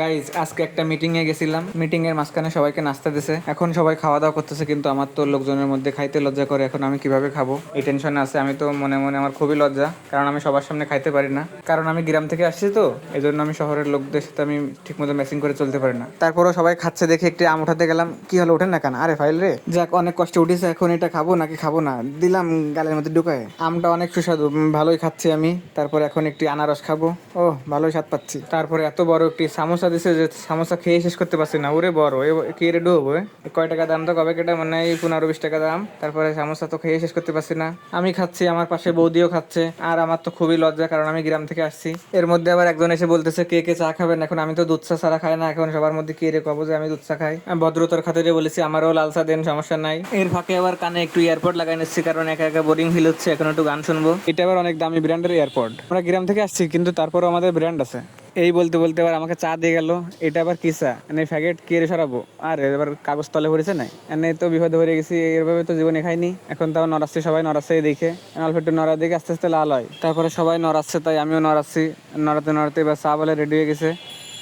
Guys আজকে একটা meeting এ গেছিলাম। মিটিং এর মাঝখানে সবাইকে নাস্তা দিছে। এখন সবাই খাওয়া দাওয়া করতেছে, কিন্তু আমার তো লোকজনের মধ্যে খাইতে লজ্জা করে। এখন আমি কীভাবে খাব? এই টেনশনে আছে। আমি তো মনে মনে আমার খুবই লজ্জা, কারণ আমি সবার সামনে খাইতে পারি না। কারণ আমি গ্রাম থেকে আসছি তো এই জন্য আমি শহরের লোকদের সাথে আমি ঠিকমতো ম্যাচিং করে চলতে পারি না। তারপরও সবাই খাচ্ছে দেখে একটি আম উঠাতে গেলাম। কি হলো, ওঠেন না কেন? আরে ফাইল রে। যাক, অনেক কষ্টে উঠেছে। এখন এটা খাব নাকি খাব না? দিলাম গালের মধ্যে ঢুকায়। আমটা অনেক সুস্বাদু। ভালোই খাচ্ছি আমি। তারপর এখন একটি আনারস খাব। ও ভালোই স্বাদ পাচ্ছি। তারপরে এত বড় একটি সামোসা দিছে যে সামোসা খেয়ে শেষ করতে পারছি না। ওরে বড় কি রে ডুবো কয় টাকা দাম তো? কবে কেটে? মানে এই পনেরো বিশ টাকা দাম। তারপরে সামোসা তো খেয়ে শেষ করতে পারছি না। আমি খাচ্ছি, আমার পাশে বৌদিও খাচ্ছে। আর আমার তো খুবই লজ্জা, কারণ আমি গ্রাম থেকে আসছি। এর মধ্যে আবার একজন এসে বলতেছে, কে কে চা খাবেন? এখন আমি তো দুধ চা ছাড়া খাই না। এখন সবার মধ্যে কে রে কব যে আমি দুধ চা খাই? ভদ্রতার খাতিরে বলেছি, আমারও লাল চা দেন, সমস্যা নাই। এর ফাঁকে আবার কানে একটু এয়ারপোর্ট লাগাই নিচ্ছি, কারণ একা একা বোরিং ফিল হচ্ছে। এখন একটু গান শুনব। এটা আবার অনেক দামি ব্র্যান্ডের এয়ারপোর্ট আমরা গ্রাম থেকে আসছি, কিন্তু তারপরও আমাদের ব্র্যান্ড আছে। এই বলতে বলতে আবার আমাকে চা দিয়ে গেল। এটা আবার কি চা? মানে ফ্যাকেট কে সরাবো? আর, এবার কাগজ তলে ভরেছে নাই। এনে তো বিপদে ভরে গেছি এইভাবে তো জীবনে খাইনি। এখন তাও নড়াচ্ছি, সবাই নড়াচ্ছে দেখে অল্প একটু নড়া দেখে আস্তে আস্তে লাল হয়। তারপরে সবাই নড়াচ্ছে, তাই আমিও নড়াচ্ছি। নড়াতে নড়াতে এবার চা বলে রেডি হয়ে গেছে।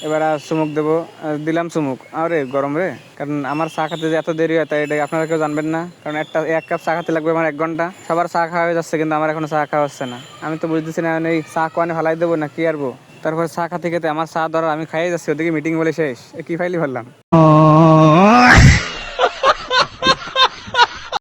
এবার আর চুমুক দেবো। দিলাম চুমুক আরে, গরম রে। কারণ আমার চা খাতে যে এত দেরি হয়, তাই এটা আপনারা কেউ জানবেন না। কারণ একটা, এক কাপ চা খাতে লাগবে আমার এক ঘণ্টা। সবার চা খাওয়া হয়ে যাচ্ছে, কিন্তু আমার এখনও চা খাওয়া হচ্ছে না। আমি তো বুঝতেছি না, এই চা কোয়ানে ফেলাই দেবো না, কি আরবো তারপর চা খাতে খেতে আমার চা ধরার, আমি খাইয়ে যাচ্ছি, ওদিকে মিটিং বলে শেষ। কি ফাইলি ফেললাম